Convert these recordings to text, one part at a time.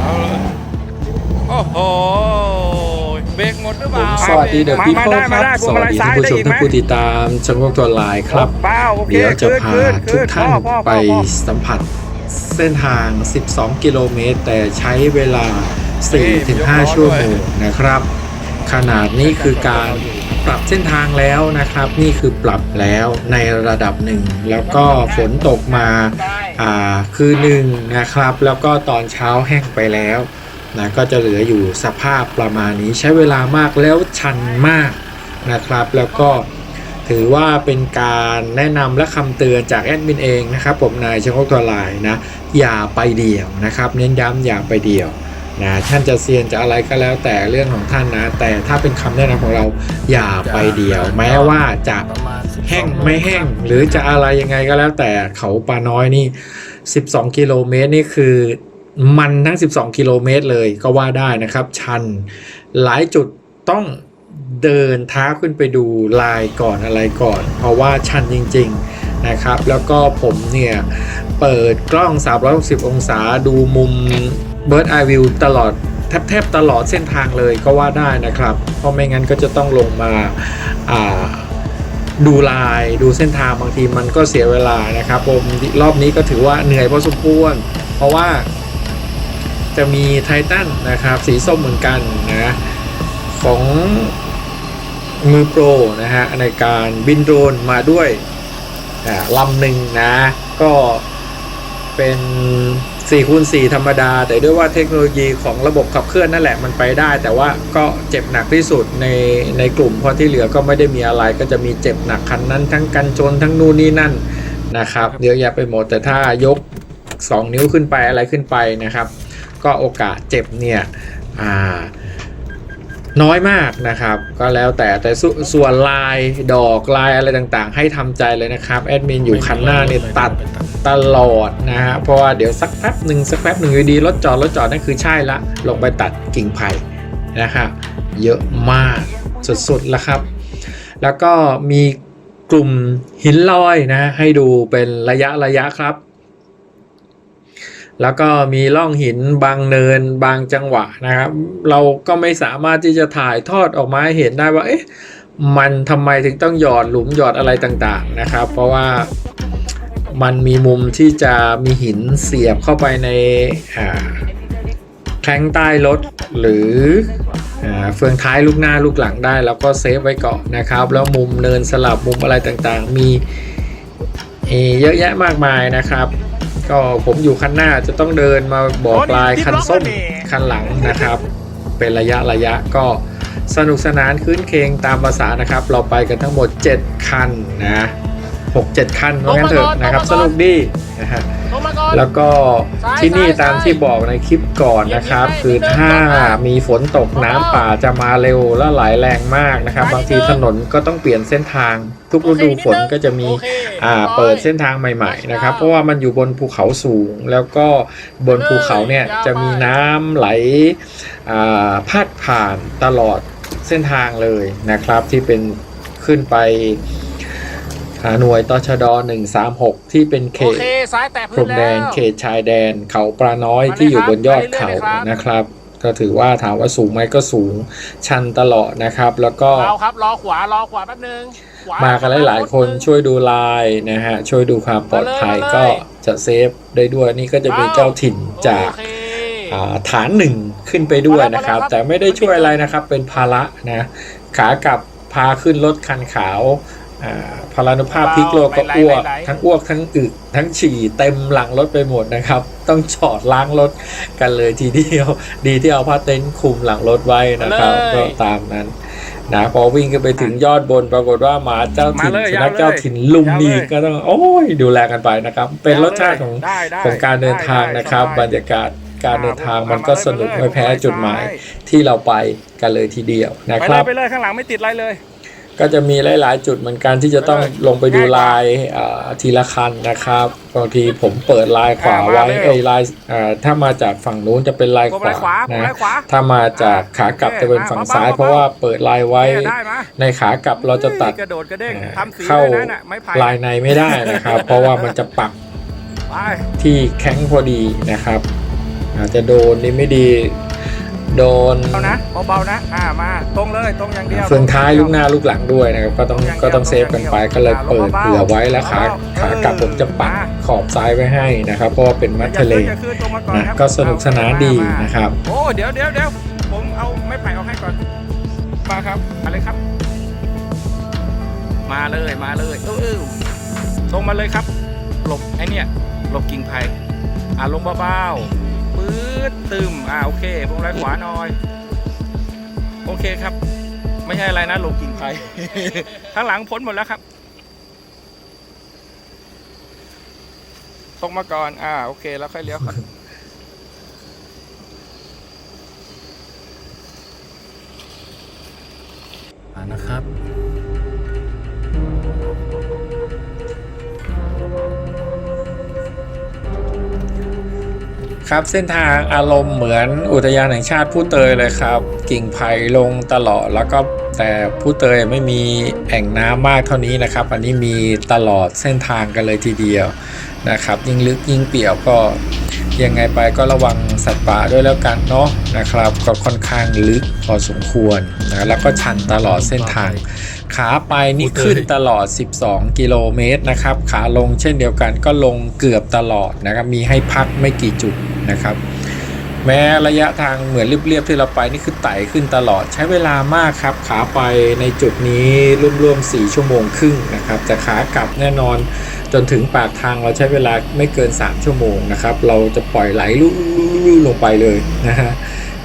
เอาเลยโอ้โหเบรกหมดหรือเปผมล่าสวัสดีเดอะมาพีมาเพิลได้คมารับได้สวัสดีพวงมาลัยท่านผู้ชมซ้ายได้อีกไหมท่านผู้ติดตามช่องตัวไลน์ครับ เป้าโอเคเดี๋ยวจะขึ้นพาขึ้นทุขึ้กนท่านพ่อพ่อไปพ่อพ่อ สัมผัสเส้นทาง 12 กิโลเมตร แต่ใช้เวลา 4-5 ชั่วโมงนะครับ ขนาดนี้คือการ ปรับเส้นทางแล้วนะครับ นี่คือปรับแล้วในระดับหนึ่งแล้วก็ฝนตกมาอ่าคือหนึ่งนะครับ แล้วก็ตอนเช้าแห้งไปแล้วนะก็จะเหลืออยู่สภาพประมาณนี้ใช้เวลามากแล้วชันมากนะครับ แล้วก็ถือว่าเป็นการแนะนำและคำเตือนจากแอดมินเองนะครับ ผมนายชงกตัวลายนะ อย่าไปเดี่ยวนะครับ เน้นย้ำอย่าไปเดี่ยว นะท่านจะเซียนจะอะไรก็แล้วแต่เรื่องของท่านนะ แต่ถ้าเป็นคำแนะนำของเราอย่าไปเดี่ยว แม้ว่าจะประมาณ12แห้งไม่แห้งหรือจะอะไรยังไงก็แล้วแต่เขาปลาน้อยนี่ 12 กิโลเมตรนี่คือมันทั้ง 12 กิโลเมตรเลยก็ว่าได้นะครับ ชันหลายจุดต้องเดินเท้าขึ้นไปดูลายก่อนอะไรก่อน เพราะว่าชันจริง ๆนะครับ แล้วก็ผมเนี่ย เปิดกล้อง 360 องศาดูมุม Bird Eye View ตลอดแทบแทบตลอดเส้นทางเลยก็ว่าได้นะครับ เพราะไม่งั้นก็จะต้องลงมาาดูลายดูเส้นทางบางทีมันก็เสียเวลานะครับผมรอบนี้ก็ถือว่าเหนื่อยพอสมควร เพราะว่าจะมีไททันนะครับสีส้มเหมือนกันนะของมือโปรนะฮะในการบินโดรนมาด้วยลำหนึ่งนะ ก็เป็น 4คูณ4ธรรมดา แต่ด้วยว่าเทคโนโลยีของระบบขับเคลื่อนนั่นแหละมันไปได้ แต่ว่าก็เจ็บหนักที่สุดในในกลุ่ม เพราะที่เหลือก็ไม่ได้มีอะไรก็จะมีเจ็บหนักคันนั้น ทั้งกันชนทั้งนู่นนี่นั่นนะครับเยอะแยะไปหมดแต่ถ้ายก 2 นิ้วขึ้นไปอะไรขึ้นไปนะครับ ก็โอกาสเจ็บเนี่ยอ่า น้อยมากนะครับ ก็แล้วแต่แต่สส่วนลายดอกลายอะไรต่างๆ ให้ทำใจเลยนะครับแอดมินอยู่คันหน้าเนี่ยตัดตลอดนะฮะเพราะว่าเดี๋ยวสักแป๊บหนึ่งสักแป๊บหนึ่งอยู่ดีรถจอดรถจอดนั่นคือใช่ละ ลงไปตัดกิ่งไผ่นะครับเยอะมากสุดๆแล้วครับ แล้วก็มีกลุ่มหินลอยนะให้ดูเป็นระยะระยะครับ แล้วก็มีร่องหินบางเนินบางจังหวะนะครับ เราก็ไม่สามารถที่จะถ่ายทอดออกมาให้เห็นได้ว่าเอ๊ะมันทำไมถึงต้องหยอดหลุมหยอดอะไรต่างๆนะครับ เพราะว่ามันมีมุมที่จะมีหินเสียบเข้าไปในแข้งใต้รถหรืออเฟืองท้ายลูกหน้าลูกหลังได้ แล้วก็เซฟไว้ก่อนนะครับ แล้วมุมเนินสลับมุมอะไรต่างๆ มีเยอะแยะมากมายนะครับ ก็ผมอยู่คันหน้าจะต้องเดินมาบอกลายคันส้มคันหลังนะครับ เป็นระยะระยะก็สนุกสนานคืนเคงตามภาษานะครับ เราไปกันทั้งหมด 7 คันนะ6 7 คันว่างั้นเถอะนะครับ สนุกดีนะฮะลงมาก่อน แล้วก็ซ้ายที่นี่ซ้ายตามที่บอกในคลิปก่อนนะครับซ้ายคือซ้ายถ้าซ้ายมีฝนตกน้ำป่าจะมาเร็วและไหลแรงมากนะครับซ้ายบางทีนิดนึงถนนก็ต้องเปลี่ยนเส้นทาง ทุกฤดูฝนก็จะมีโอเคอ่ารียบร้อยเปิดเส้นทางใหม่ ๆ นะครับ เพราะว่ามันอยู่บนภูเขาสูง แล้วก็บนภูเขาเนี่ยเลยยาวจะมีน้ำไหลอ่าพาดผ่านตลอดเส้นทางเลยนะครับ ที่เป็นขึ้นไปอ่าหน่วยตชด 136 ที่เป็นเขโอตเคซ้ายแตะพพื้รนมแล้วแดนเขตชายแดนเขาปลาน้อยมาเลยที่อยู่บนยอดครับเขาไปเรื่อยๆเลยครับนะครับ ก็ถือว่าถามว่าสูงไหมก็สูงชันตลอดนะครับ แล้วก็เราครับรอขวารอขวาแป๊บนึงขวมากันหลายๆคนช่วยดูลายนะฮะช่วยดูความปลอดภัยก็จะเซฟได้ด้วยนี่ก็จะมีเจ้าถิ่นจากโอเคอ่าฐานหนึ่งขึ้นไปด้วยนะครับพอแล้วครับ แต่ไม่ได้ช่วยอะไรนะครับเป็นภาระนะขากลับพาขึ้นรถคันขาวอ่า พลานุภาพพลิกโลกก็อ้วก ทั้งอ้วกทั้งอึทั้งฉี่เต็มหลังรถไปหมดนะครับ ต้องจอดล้างรถกันเลยทีเดียว ดีที่เอาผ้าเต็นท์คลุมหลังรถไว้นะครับก็ตามนั้นนะพอวิ่งขึ้นไปถึงยอดบนปรากฏว่าหมาเจ้าถิ่นมาเลยสุนัขยาวเลยเจ้าถิ่นลุมยาวเลยอีกก็ต้องโอ้ยดูแลกันไปนะครับ เป็นรสชาติของได้ได้ของการเดินทางนะครับได้บรรยากาศการเดินทางมันมาก็เลยสนุกมาเลยไม่แพ้ไปเลยจุดหมายซ้ายที่เราไปกันเลยทีเดียวนะไปคเลรัยบไปเลยข้างหลังไม่ติดอะไรเลย ก็จะมีหลาย ๆ จุดเหมือนกันที่จะต้องไปเลยลงไปดูลายอ่าทีละคันนะครับบางทีผมเปิดลายขวาอ่ามาไว้เร็วไอ้ยลายอ่าถ้ามาจากฝั่งนู้นจะเป็นลายผมขไล่วาขวาผมนะไล่ขวาถ้ามาจากขากลับโอเคจะเป็นฝั่งอ่าซ้ายเบาๆเพราะว่าเปิดลายไว้เนี่ยได้มาในขากลับเราจะตัดกระโดดกระเด้งอ่าทำสีเข้าด้วยนะน่ะไม้ไผ่ลายในไม่ได้นะครับ เพราะว่ามันจะปักไปที่แข็งพอดีนะครับ อาจจะโดนนี่ไม่ดี โดนเบานะเบาๆนะอ่ามาตรงเลยตรงอย่างเดียวเฟืองท้ายลูกหน้าลูกหลังด้วยนะครับก็ต้องก็ต้องเซฟกันไปก็เลยเปิดเผื่อไว้แล้วขาขากลับผมจะปัดขอบซ้ายไว้ให้นะครับ เพราะว่าเป็นมัดทะเลอย่าขึ้นตรงมาก่อนนะครับก็สนุกสนานดีนะครับ โอ้เดี๋ยวเดี๋ยวเดี๋ยวผมเอาไม้ไผ่เอาให้ก่อนมาครับอะไรครับ มาเลยมาเลยเออเออตรงมาเลยครับ หลบไอเนี่ยหลบกิ่งไผ่อ่าลงเบาๆ ปื๊ดตึมอ่าโอเคพวงไรขวาหน่อย โอเคครับ ไม่ใช่อะไรนะหลบกิ่งไผ่ข้างหลังพ้นหมดแล้วครับตรงมาก่อน อ่า โอเค แล้วค่อยเลี้ยวครับอ่านะครับ ครับเส้นทางอารมณ์เหมือนอุทยานแห่งชาติผู้เตยเลยครับ กิ่งไผ่ลงตลอดแล้วก็แต่ผู้เตยไม่มีแอ่งน้ำมากเท่านี้นะครับ อันนี้มีตลอดเส้นทางกันเลยทีเดียวนะครับ ยิ่งลึกยิ่งเปี่ยวก็ยังไงไปก็ระวังสัตว์ป่าด้วยแล้วกันเนาะนะครับ ก็ค่อนข้างลึกพอสมควรนะแล้วก็ชันตลอดเส้นทาง ขาไปนี่ขึ้นตลอด 12 กิโลเมตรนะครับ ขาลงเช่นเดียวกันก็ลงเกือบตลอดนะครับ มีให้พักไม่กี่จุด นะครับ แม้ระยะทางเหมือนเรียบๆที่เราไปนี่คือไต่ขึ้นตลอดใช้เวลามากครับ ขาไปในจุดนี้ร่วมๆ4ชั่วโมงครึ่งนะครับแต่ขากลับแน่นอนจนถึงปากทางเราใช้เวลาไม่เกิน 3 ชั่วโมงนะครับ เราจะปล่อยไหลลุ่ลงไปเลยนะฮะ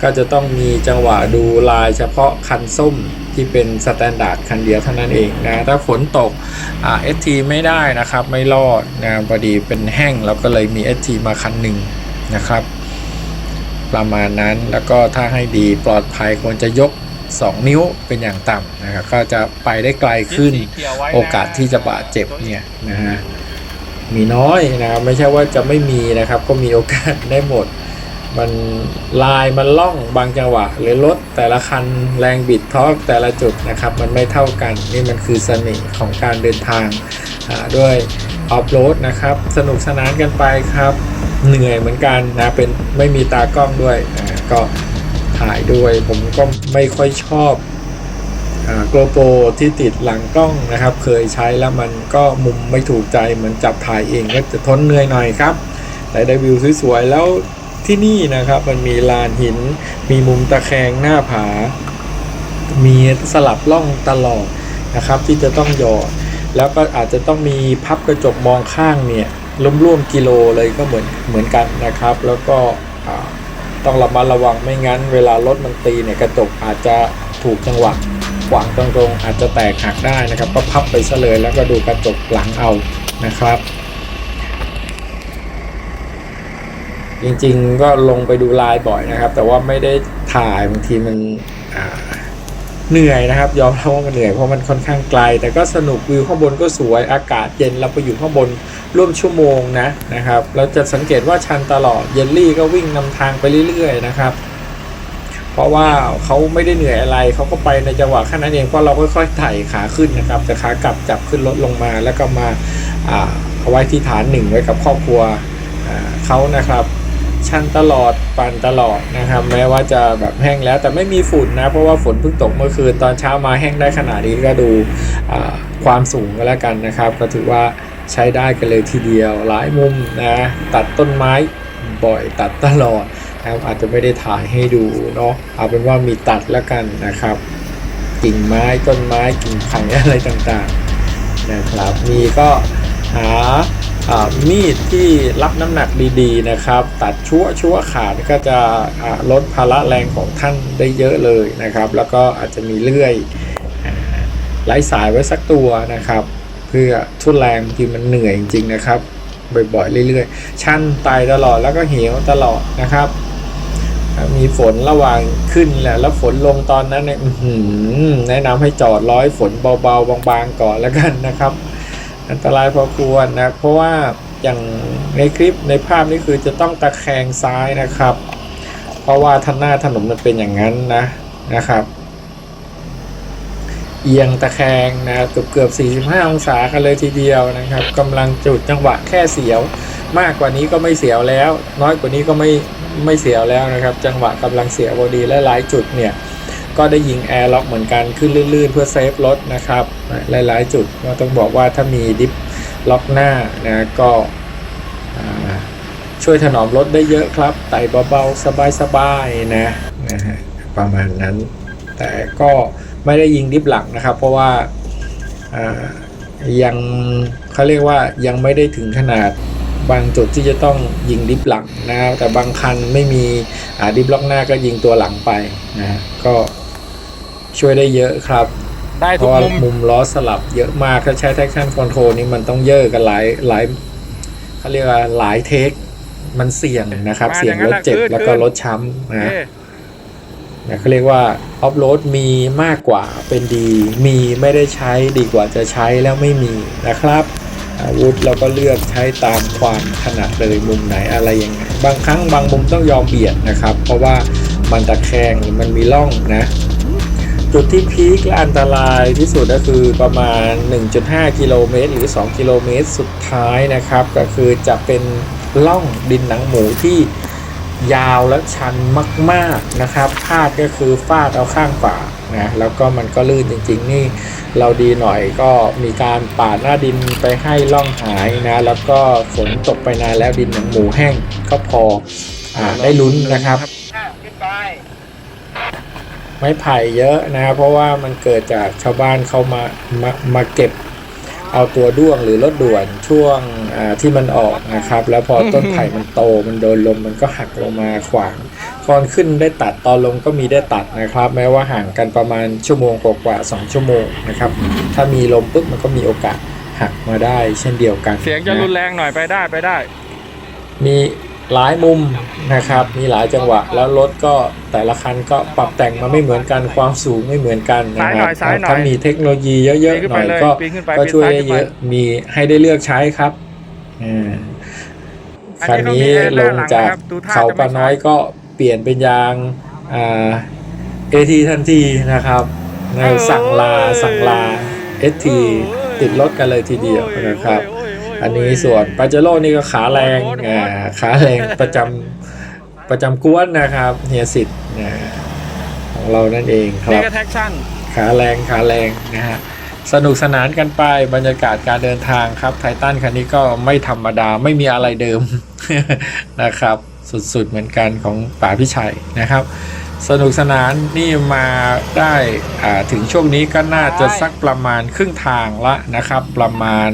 ก็จะต้องมีจังหวะดูลายเฉพาะคันส้มที่เป็นสแตนดาร์ดคันเดียวเท่านั้นเองนะถ้าฝนตกเอ่า ST ไม่ได้นะครับ ไม่รอดนะพอดีเป็นแห้งเราก็เลยมี ST มาคันหนึ่ง นะครับ ประมาณนั้นแล้วก็ถ้าให้ดีปลอดภัยควรจะยก 2 นิ้วเป็นอย่างต่ำนะครับก็จะไปได้ไกลขึ้นโอกาสที่จะบาดเจ็บเนี่ยนะฮะมีน้อยนะครับไม่ใช่ว่าจะไม่มีนะครับ ก็มีโอกาสได้หมด มันลายมันล่องบางจังหวะ หรือรถแต่ละคันแรงบิดทอร์กแต่ละจุดนะครับ มันไม่เท่ากันนี่มันคือเสน่ห์ของการเดินทางอ่าด้วย ออฟโรดนะครับ สนุกสนานกันไปครับ เหนื่อยเหมือนกันนะเป็นไม่มีตากล้องด้วยก็ถ่ายด้วยผมก็ไม่ค่อยชอบโกลโปรที่ติดหลังกล้องนะครับ เคยใช้แล้วมันก็มุมไม่ถูกใจเหมือนจับถ่ายเองก็จะทนเหนื่อยหน่อยครับ แต่ได้วิวสวยๆแล้วที่นี่นะครับ มันมีลานหิน มีมุมตะแคงหน้าผา มีสลับล่องตลอดนะครับ ที่จะต้องหยอด แล้วก็อาจจะต้องมีพับกระจกมองข้างเนี่ยล้มร่วมกิโลเลยก็เหมือนเหมือนกันนะครับ แล้วก็ต้องระมัดระวังไม่งั้น เวลารถมันตีเนี่ยกระจกอาจจะถูกจังหวะขวางตรงๆอาจจะแตกหักได้นะครับ ก็พับไปซะเลยแล้วก็ดูกระจกหลังเอานะครับ จริงๆก็ลงไปดูลายบ่อยนะครับ แต่ว่าไม่ได้ถ่ายบางทีมันอ่า เหนื่อยนะครับยอมรับว่ามันเหนื่อยเพราะมันค่อนข้างไกล แต่ก็สนุกวิวข้างบนก็สวยอากาศเย็นเราไปอยู่ข้างบนร่วมชั่วโมงนะนะครับเราจะสังเกตว่าชันตลอดเยลลี่ก็วิ่งนำทางไปเรื่อยๆนะครับ เพราะว่าเขาไม่ได้เหนื่อยอะไรเขาก็ไปในจังหวะแค่นั้นเองเพราะเราค่อยๆไถ่ขาขึ้นนะครับแต่ขากลับจับขึ้นรถลงมาแล้วก็มาเอาไว้ที่ฐานหนึ่งไว้กับครอบครัวเขานะครับ ชันตลอดปั่นตลอดนะครับแม้ว่าจะแบบแห้งแล้วแต่ไม่มีฝุ่นนะ เพราะว่าฝนเพิ่งตกเมื่อคืนตอนเช้ามาแห้งได้ขนาดนี้ก็ดูความสูงก็แล้วกันนะครับ ก็ถือว่าใช้ได้กันเลยทีเดียวหลายมุมนะตัดต้นไม้บ่อยตัดตลอดนะครับอาจจะไม่ได้ถ่ายให้ดูเนาะเอาเป็นว่ามีตัดแล้วกันนะครับ กิ่งไม้ต้นไม้กิ่งไผ่อะไรต่างๆนะครับมีก็หา มีดที่รับน้ำหนักดีๆนะครับ ตัดชั่วชั่วขาดก็จะลดภาระแรงของท่านได้เยอะเลยนะครับ แล้วก็อาจจะมีเลื่อยอ่าไร้สายไว้สักตัวนะครับ เพื่อทุ่นแรงทีมันเหนื่อยจริงๆนะครับ บ่อยๆเรื่อยๆ ชันไตตลอดแล้วก็เหวตลอดนะครับ มีฝนระหว่างขึ้นแหละแล้วฝนลงตอนนั้นเนี่ยแนะนำให้จอดร้อยฝนเบาๆบางๆก่อนแล้วกันนะครับ อันตรายพอควรนะเพราะว่าอย่างในคลิปในภาพนี่คือจะต้องตะแคงซ้ายนะครับ เพราะว่าทางหน้าถนนมันเป็นอย่างนั้นนะนะครับเอียงตะแคงนะเกือบเกือบ 45 องศากันเลยทีเดียวนะครับกำลังจุดจังหวะแค่เสียว มากกว่านี้ก็ไม่เสียวแล้ว น้อยกว่านี้ก็ไม่ไม่เสียวแล้วนะครับ จังหวะกำลังเสียวพอดีและหลายจุดเนี่ย ก็ได้ยิงแอร์ล็อกเหมือนกันขึ้นลื่นๆ เพื่อเซฟรถนะครับหลายๆ จุดก็ต้องบอกว่าถ้ามีดิฟล็อกหน้านะก็ช่วยถนอมรถได้เยอะครับ ไต่เบาๆ สบายๆนะนะฮะประมาณนั้น แต่ก็ไม่ได้ยิงดิฟหลังนะครับ เพราะว่ายังเขาเรียกว่ายังไม่ได้ถึงขนาดบางจุดที่จะต้องยิงดิฟหลังนะครับแต่บางคันไม่มีดิฟล็อกหน้าก็ยิงตัวหลังไปนะก็ ช่วยได้เยอะครับได้เพทุกราะว่ามุมมุมล้อสลับเยอะมากถ้าใช้ traction control นี่มันต้องเยอะกันหลายหลายเขาเรียกว่าหลายเทค มันเสี่ยงนะครับ มาเสี่ยงอย่างนั้รนถแหละเจ็บขึ้นแล้วก็ขึ้น รถช้ำโอนะเคนะเขาเรียกว่าออฟโรดมีมากกว่าเป็นดี มีไม่ได้ใช้ดีกว่าจะใช้แล้วไม่มีนะครับอาวุธเราก็เลือกใช้ตามความถนัดเลยมุมไหนอะไรยังไงบางครั้งบางมุมต้องยอมเบียดนะครับ เพราะว่ามันตะแคงหรือมันมีร่องนะ จุดที่พีคและอันตรายที่สุดก็คือประมาณ 1.5 กิโลเมตรหรือ 2 กิโลเมตรสุดท้ายนะครับ ก็คือจะเป็นล่องดินหนังหมูที่ยาวและชันมาก ๆนะครับพลาดก็คือฟาดเอาข้างฝานะแล้วก็มันก็ลื่นจริง ๆ นี่เราดีหน่อยก็มีการปาดหน้าดินไปให้ล่องหายนะแล้วก็ฝนตกไปนานแล้วดินหนังหมูแห้งก็พออได้ลุ้นนะครับไม้ไผ่เยอะนะเพราะว่ามันเกิดจากชาวบ้านเขามามามาเก็บเอาตัวด้วงหรือรถด่วนช่วงอ่าที่มันออกนะครับ แล้วพอต้นไผ่มันโตมันโดนลมมันก็หักลงมาขวางตอนขึ้นได้ตัดตอนลงก็มีได้ตัดนะครับ แม้ว่าห่างกันประมาณชั่วโมงกว่าๆสองชั่วโมงนะครับ ถ้ามีลมปุ๊บมันก็มีโอกาสหักมาได้เช่นเดียวกัน เสียงจะรุนแรงหน่อยไปได้ไปได้ มี หลายมุมนะครับมีหลายจังหวะแล้วรถก็แต่ละคันก็ปรับแต่งมาไม่เหมือนกันความสูงไม่เหมือนกันนะครัซ้ายหน่อยซ้ายหน่อยถ้ามีเทคโนโลยีเยอะปีนขึ้ๆนหไปน่อยเลยก็ปีนขึ้นไปก็ช่วยปีนซ้ายได้เยอะขึ้นไปมีให้ได้เลือกใช้ครับอ่าอันคันนี้นี้ก็มีลแอร์หน้างหลังจากนะครับดูท่าเขาจะไม่ปะน้อยใช่ก็เปลี่ยนเป็นยางอ่าเอทีทันทีนะครับนะสั่งลาสั่งลาเอทีติดรถกันเลยทีเดียวนะครับโอ้ยโอ้ยโอ้ยอันนี้ส่วนปาเจโร่นี่ก็ขาแรงโอ้โหอ่าขาแรงประจำประจำกวนนะครับเฮียสิทธิ์นะของเรานั่นเองคนี่รับก็แท็กชั่นขาแรงขาแรงนะฮะสนุกสนานกันไปบรรยากาศการเดินทางครับไททันคันนี้ก็ไม่ธรรมดาไม่มีอะไรเดิมนะครับ สุดๆเหมือนกันของป๋าพิชัยนะครับ สนุกสนานนี่มาได้อ่าถึงช่วงนี้ก็น่าจะสักประมาณครึ่งทางละนะครับ ประมาณ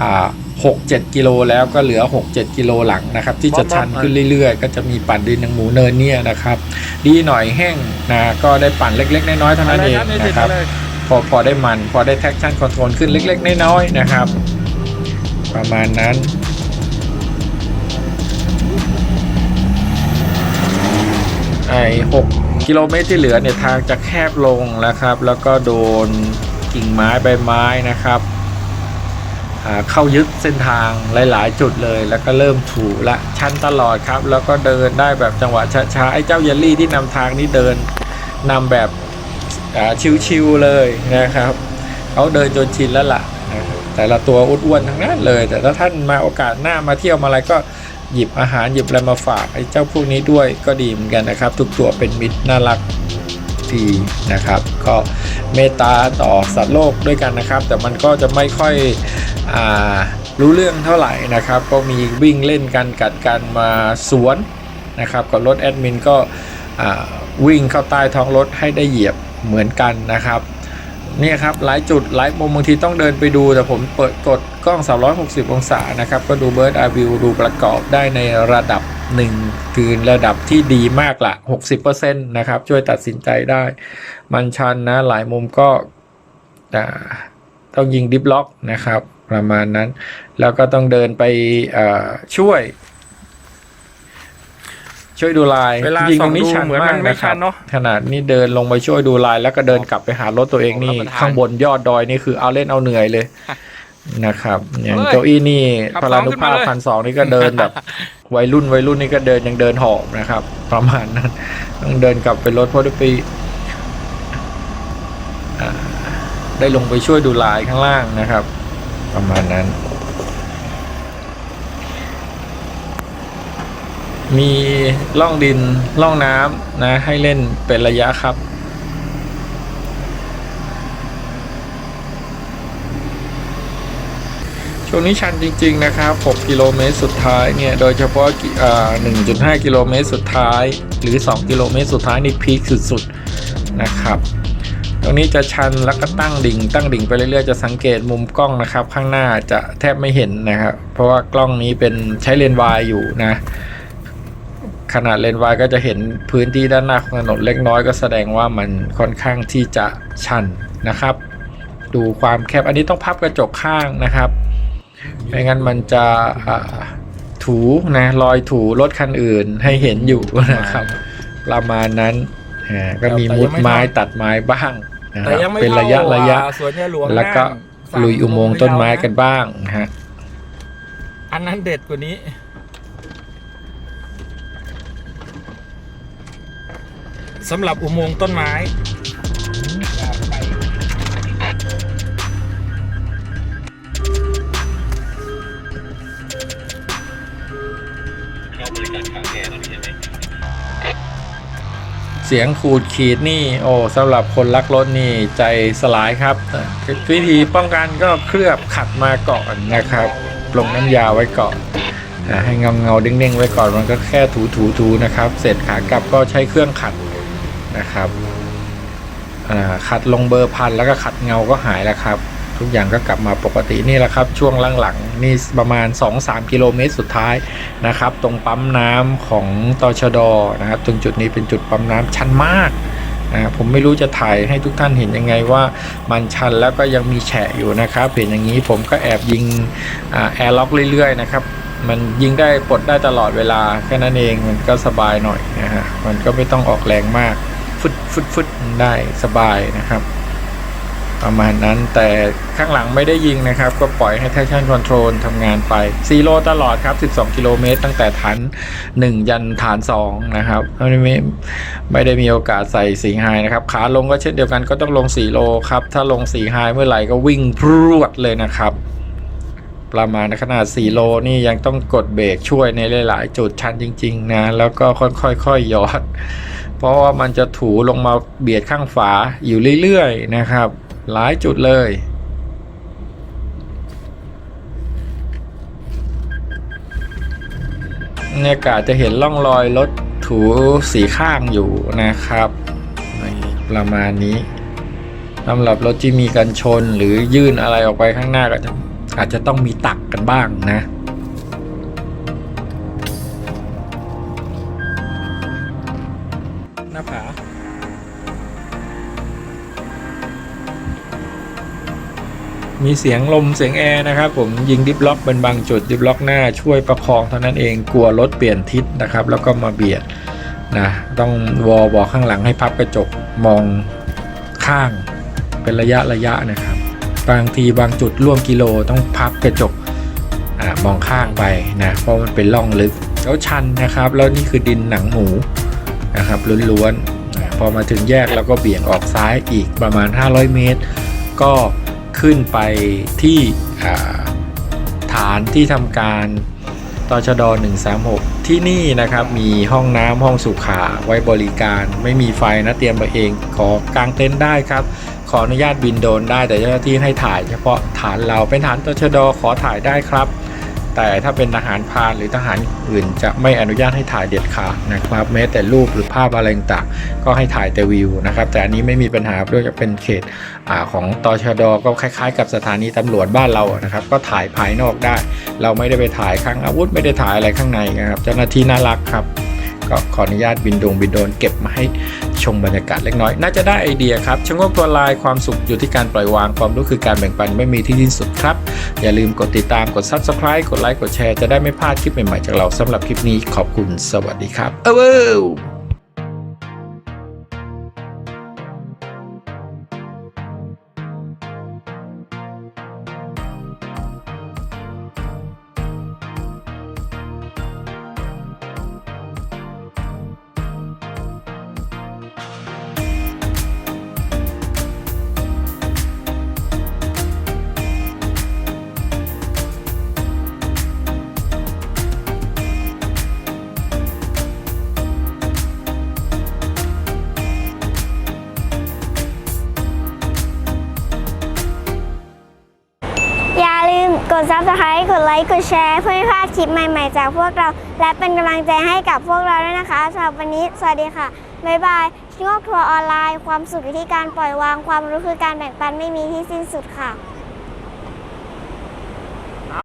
อ่า6-7กิโลแล้วก็เหลือ 6-7 กิโลหลังนะครับ ที่จะชันขึ้นเรื่อยๆ ก็จะมีปั่นดินหนังหมูเนินเนี่ยนะครับ ดีหน่อยแห้งนะก็ได้ปั่นเล็ก ๆ น้อยๆเท่านั้นเองอะไรครับนะครับนี่ติดมาเลยพอพอได้มันพอได้แท็กชั่นคอนโทรลขึ้นเล็ก ๆ น้อยๆนะครับ ประมาณนั้นไอ้หก กิโลเมตรที่เหลือเนี่ยทางจะแคบลงนะครับ แล้วก็โดนกิ่งไม้ใบไม้นะครับเข้ายึดเส้นทางหลาย ๆ จุดเลย แล้วก็เริ่มถูละชันตลอดครับ แล้วก็เดินได้แบบจังหวะช้าๆไอ้เจ้าเยลลี่ที่นำทางนี่เดินนำแบบชิวๆเลยนะครับเขาเดินจนชินแล้วล่ะนะแต่ละตัวอ้วนๆทั้งนั้นเลย แต่ถ้าท่านมาโอกาสหน้ามาเที่ยวมาอะไรก็ หยิบอาหารหยิบอะไรมาฝากไอ้เจ้าพวกนี้ด้วยก็ดีเหมือนกันนะครับ ทุกตัวเป็นมิตรน่ารักดีนะครับ ก็เมตตาต่อสัตว์โลกด้วยกันนะครับ แต่มันก็จะไม่ค่อยอารู้เรื่องเท่าไหร่นะครับ ก็มีวิ่งเล่นกันกัดกันมาสวนนะครับกับรถแอดมินก็วิ่งเข้าใต้ท้องรถให้ได้เหยียบเหมือนกันนะครับ เนี่ยครับหลายจุดหลายมุมบางทีต้องเดินไปดูแต่ผมเปิดกดกล้อง 360 องศานะครับ ก็ดูเบิร์ดอาวิวดูประกอบได้ในระดับหนึ่งคือระดับที่ดีมากละ60%นะครับ ช่วยตัดสินใจได้ มันชันนะหลายมุมก็ต้องยิงดิฟล็อกนะครับ ประมาณนั้น แล้วก็ต้องเดินไปช่วย ช่วยดูลายเวลาจริงๆส่ตอรงงนี้ดูชันเหมือนมามักนไม่นะคชัรับนเนาะขนาดนี้เดินลงไปช่วยดูลาย แล้วก็เดินกลับไปหารถตัวเองนี่รับประทานข้างบนยอดดอยนี่คือเอาเล่นเอาเหนื่อยเลยนะครับอย่างเฮ้ยเก้าอี้นี่ขับพลานุภาพสองขึ้นมาเลยพันสองนี่ก็เดินแบบวัยรุ่นวัยรุ่นนี่ก็เดินยังเดินหอบนะครับ ประมาณนั้นต้องเดินกลับไปรถเพราะด้วยปีอ่าได้ลงไปช่วยดูลายข้างล่างนะครับ ประมาณนั้น มีล่องดินล่องน้ำนะ ให้เล่นเป็นระยะครับ ช่วงนี้ชันจริง ๆ นะครับ 6 กิโลเมตรสุดท้ายเนี่ย โดยเฉพาะอ่า1.5 กิโลเมตรสุดท้าย หรือ 2 กิโลเมตรสุดท้ายนี่พีคสุด ๆ นะครับตรงนี้จะชันแล้วก็ตั้งดิ่ง ตั้งดิ่งไปเรื่อยๆจะสังเกตมุมกล้องนะครับ ข้างหน้าจะแทบไม่เห็นนะครับ เพราะว่ากล้องนี้เป็นใช้เลนส์วายอยู่นะ ขนาดเลนส์วายก็จะเห็นพื้นที่ด้านหน้าของถนนเล็กน้อยก็แสดงว่ามันค่อนข้างที่จะชันนะครับ ดูความแคบอันนี้ต้องพับกระจกข้างนะครับไม่งั้นมันจะอ่าถูนะรอยถูรถคันอื่นให้เห็นอยู่นะครับ ประมาณนั้นอ่าก็มีมุดไม้ตัดไม้บ้างนะคแต่รับยังไม่เป็นระยะท่าระยะอ่าสวนยายหลวงแล้วก็น่านลุยอุโมงค์ต้นไม้กันบ้างนะฮะอันนั้นเด็ดกว่านี้ สำหรับอุโมงค์ต้นไม้เสียงขูดขีดนี่ โอ้สำหรับคนรักรถนี่ใจสลายครับ วิธีป้องกันก็เคลือบขัดมาก่อนนะครับ ลงน้ำยาไว้ก่อนให้เงาเงาเด้งๆไว้ก่อนมันก็แค่ถูถูถูๆนะครับ เสร็จขากลับก็ใช้เครื่องขัด นะครับขัดลงเบอร์พันแล้วก็ขัดเงาก็หายแล้วครับ ทุกอย่างก็กลับมาปกตินี่แหละครับ ช่วงหลังๆนี่ประมาณ 2-3 กิโลเมตรสุดท้ายนะครับ ตรงปั๊มน้ำของตชดนะครับ ตรงจุดนี้เป็นจุดปั๊มน้ำชันมากนะผมไม่รู้จะถ่ายให้ทุกท่านเห็นยังไงว่ามันชันแล้วก็ยังมีแฉะอยู่นะครับเห็นอย่างนี้ผมก็แอบยิงแอร์ล็อกเรื่อยๆนะครับมันยิงได้ปลดได้ตลอดเวลาแค่นั้นเองมันก็สบายหน่อยนะฮะมันก็ไม่ต้องออกแรงมาก ฟึดฟึดฟึดได้สบายนะครับ ประมาณนั้นแต่ข้างหลังไม่ได้ยิงนะครับ ก็ปล่อยให้ traction control ทำงานไป4โลตลอดครับ 12 กิโลเมตรตั้งแต่ฐาน 1 ยันฐาน 2 นะครับไม่ได้มีไม่ได้มีโอกาสใส่สีไฮนะครับ ขาลงก็เช่นเดียวกันก็ต้องลง4โลครับ ถ้าลงสีไฮเมื่อไหร่ก็วิ่งพรวดเลยนะครับประมาณขนาด 4 โลนี่ยังต้องกดเบรกช่วยในหลาย ๆ จุดชันจริง ๆ นะ แล้วก็ค่อยๆยอด เพราะว่ามันจะถูลงมาเบียดข้างฝาอยู่เรื่อยๆนะครับ หลายจุดเลยบรรยากาศจะเห็นร่องรอยรถถูสีข้างอยู่นะครับประมาณนี้สำหรับรถที่มีกันชนหรือยื่นอะไรออกไปข้างหน้าก็จะอาจจะต้องมีตักกันบ้างนะ มีเสียงลมเสียงแอร์นะครับผมยิงดิฟล็อกเป็นบางจุดดิฟล็อกหน้าช่วยประคองเท่านั้นเองกลัวรถเปลี่ยนทิศนะครับแล้วก็มาเบียดนะต้องวอบอกข้างหลังให้พับกระจกมองข้างเป็นระยะระยะนะครับ บางทีบางจุดร่วมกิโลต้องพับกระจกอมองข้างไปนะเพราะมันเป็นร่องลึกแล้วชันนะครับ แล้วนี่คือดินหนังหมูนะครับล้วนๆพอมาถึงแยกแล้วก็เบี่ยงออกซ้ายอีกประมาณ 500 เมตร ก็ ขึ้นไปที่ฐานที่ทำการตชด 136 ที่นี่นะครับมีห้องน้ำห้องสุขาไว้บริการ ไม่มีไฟนะเตรียมไปเอง ขอกางเต็นท์ได้ครับ ขออนุญาตบินโดรนได้แต่เจ้าหน้าที่ให้ถ่ายเฉพาะฐานเราเป็นฐานตชดขอถ่ายได้ครับ แต่ถ้าเป็นทหารพานหรือทหารอื่น จะไม่อนุญาตให้ถ่ายเด็ดขาดนะครับ แม้แต่รูปหรือภาพอะไรต่างก็ให้ถ่ายแต่วิวนะครับ แต่อันนี้ไม่มีปัญหาด้วยจะเป็นเขตอาของตชดก็คล้ายๆ กับสถานีตำรวจบ้านเรานะครับ ก็ถ่ายภายนอกได้ เราไม่ได้ไปถ่ายข้างอาวุธไม่ได้ถ่ายอะไรข้างในนะครับ เจ้าหน้าที่น่ารักครับ ก็ขออนุญาตบินดงบินโดนเก็บมาให้ชมบรรยากาศเล็กน้อย น่าจะได้ไอเดียครับชงกตัวลายความสุขอยู่ที่การปล่อยวางความรู้คือการแบ่งปันไม่มีที่สิ้นสุดครับ อย่าลืมกดติดตามกด subscribe กดไลค์กดแชร์จะได้ไม่พลาดคลิปใหม่ๆจากเราสำหรับคลิปนี้ขอบคุณสวัสดีครับ เออ แชร์เพื่อไม่พลาดคลิปใหม่ๆ จากพวกเรา และเป็นกำลังใจให้กับพวกเราด้วยนะคะสำหรับวันนี้ สวัสดีค่ะ บ๊ายบายชิงโกทัวร์ออนไลน์ ความสุขอยู่ที่การปล่อยวาง ความรู้คือการแบ่งปันไม่มีที่สิ้นสุดค่ะ